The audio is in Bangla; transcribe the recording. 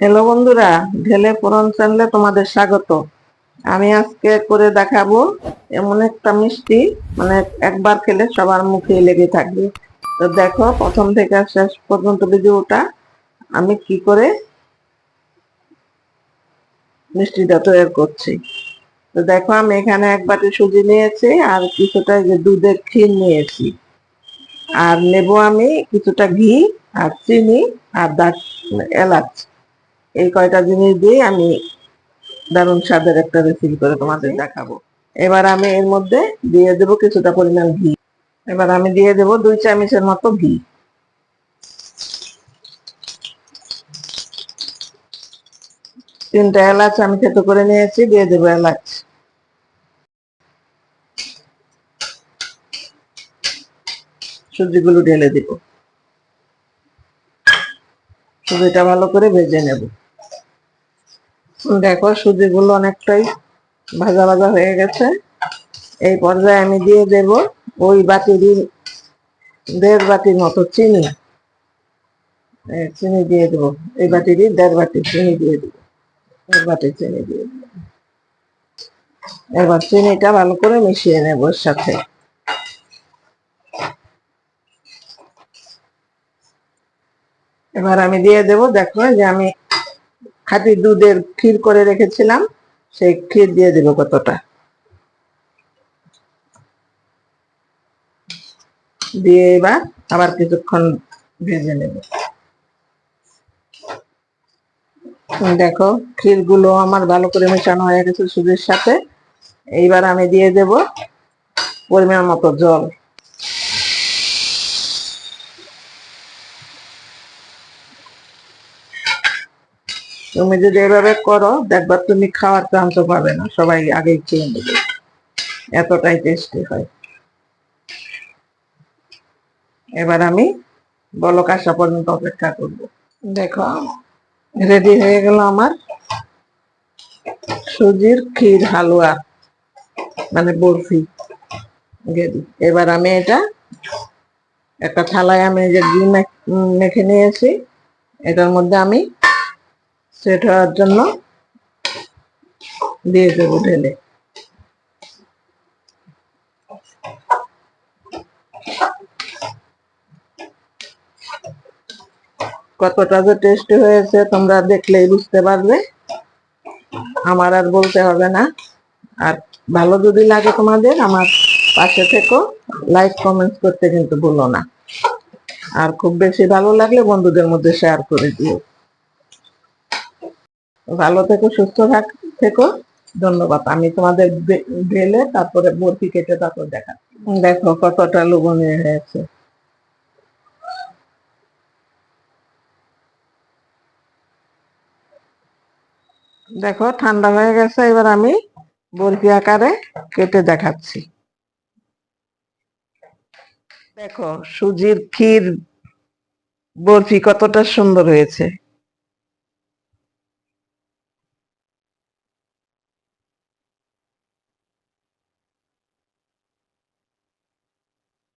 হ্যালো বন্ধুরা, ঢেলে পুরন চ্যানেলে তোমাদের স্বাগত। আমি আজকে করে দেখাবো এমন একটা মিষ্টি মানে একবার খেলে সবার মুখে লেগে থাকবে। তো দেখো, প্রথম থেকে শেষ পর্যন্ত ভিডিওটা আমি কি করে মিষ্টিটা তৈরি করছি। তো দেখো, আমি এখানে এক বাটি সুজি নিয়েছি আর কিছুটা যে দুধের ক্ষীর নিয়েছি। আর নেব আমি কিছুটা ঘি আর চিনি আর দার এলাচ। এই কয়টা জিনিস দিয়ে আমি দারুণ স্বাদের একটা রেসিপি করে তোমাদের দেখাবো। এবার আমি এর মধ্যে দিয়ে দেবো কিছুটা পরিমাণ ঘি। এবার আমি দিয়ে দেবো দুই চামচের মতো ঘি। তিনটা এলাচ আমি থেতো করে নিয়েছি দিয়ে দেবো এলাচ। সবজিগুলো ঢেলে দিব। সুজিটা ভালো করে ভেজে নেব। দেখো সুজিগুলো অনেকটাই ভাজা ভাজা হয়ে গেছে। এই পর্যায়ে আমি দিয়ে দেব ওই বাটিরই দেড় বাটির মতো চিনি। চিনি দিয়ে দেব, এই বাটিরই দেড় বাটি চিনি দিয়ে দেব, দেড় বাটি চিনি দিয়ে দেব। এবার চিনিটা ভালো করে মিশিয়ে নেব সাথে। এবার আমি দিয়ে দেব, দেখো যে আমি খাঁটি দুধের ক্ষীর করে রেখেছিলাম, সেই ক্ষীর দিয়ে দেব কতটা। দিয়ে এবার আবার কিছুক্ষণ ভেজে নেব। দেখো ক্ষীরগুলো আমার ভালো করে মেশানো হয়ে গেছে সুদের সাথে। এইবার আমি দিয়ে দেব পরিমাণ মতো জল। তুমি যদি এভাবে করো, দেখবা তুমি খাওয়ার ক্রান্ত পাবে না। সবাই আগেই খেয়ে নেবে। এতটাই টেস্টি হয়। এবার আমি বলক আসা পর্যন্ত অপেক্ষা করব। দেখো রেডি হয়ে গেল আমার সুজির ক্ষীর হালুয়া মানে বরফি। এবার আমি এটা একটা থালায় আমি যে ঘি মেখে নিয়েছি। এটার মধ্যে আমি সেট হওয়ার জন্য দিয়ে দেবো ঢেলে কতটা যে টেস্টি হয়েছে তোমরা দেখলেই বুঝতে পারবে। আমার আর বলতে হবে না। আর ভালো যদি লাগে তোমাদের, আমার পাশে থেকো। লাইক কমেন্টস করতে কিন্তু ভুলো না। আর খুব বেশি ভালো লাগলে বন্ধুদের মধ্যে শেয়ার করে দিও। ভালো থেকো, সুস্থ থাক ধন্যবাদ। আমি তোমাদের ঢেলে তারপরে বরফি কেটে তারপর দেখা। দেখো কতটা লোভনীয় হয়েছে। দেখো, ঠান্ডা হয়ে গেছে। এবার আমি বরফি আকারে কেটে দেখাচ্ছি। দেখো, সুজির ক্ষীর বরফি কতটা সুন্দর হয়েছে।